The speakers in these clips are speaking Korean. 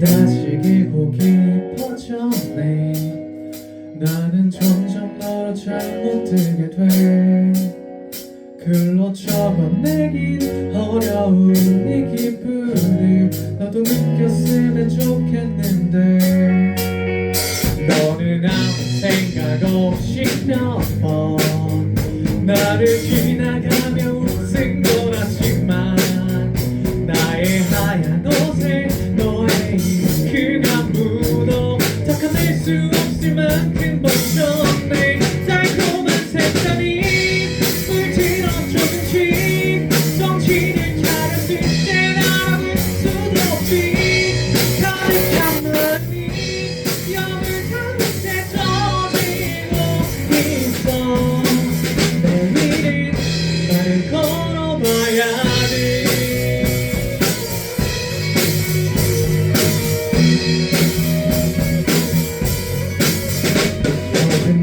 하나씩 길고 깊어졌네. 나는 점점 너로 잘못 들게 돼. 글로 적어내긴 어려운 이 기분을 너도 느꼈으면 좋겠는데. 너는 아무 생각 없이 몇 번 나를 지나가며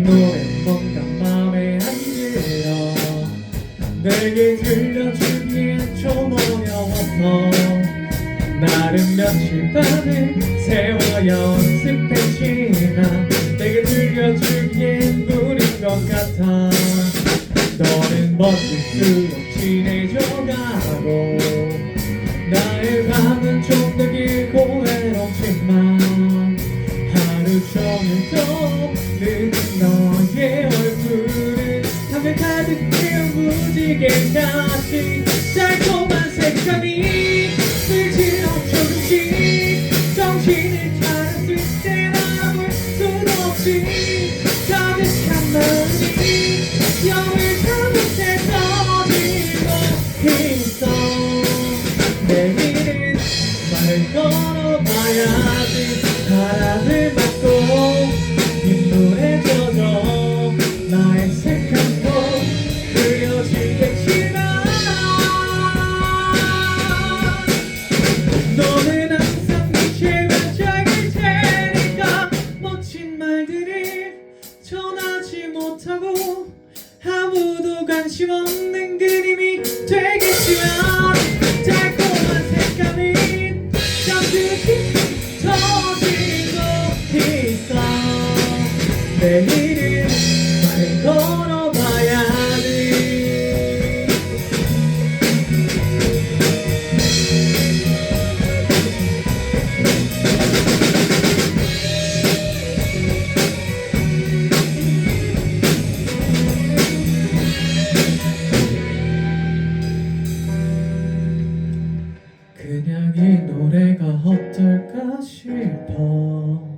노래 뭔가 맘에 안 들어 내게 들려주기엔 좀 어려워서 나름 며칠 밤을 세워 연습했지만 내게 들려주기엔 무리인 것 같아 너는 멋질수록 진해져가고 무지개같이 달콤한 색감이 스치러 조금씩 정신을 차렸을 땐 알아볼 수도 없이 가득한 마음이 영을 담은 채 떠지고 있어. 내일은 말을 걸어봐야지 바람을 맞고 빗물에 젖어 나의 색감도 그려지 관심 없는 그림이 되겠지만 달콤한 색감이 잠시 터지고 있어 내일은 말을 걸어 슬퍼.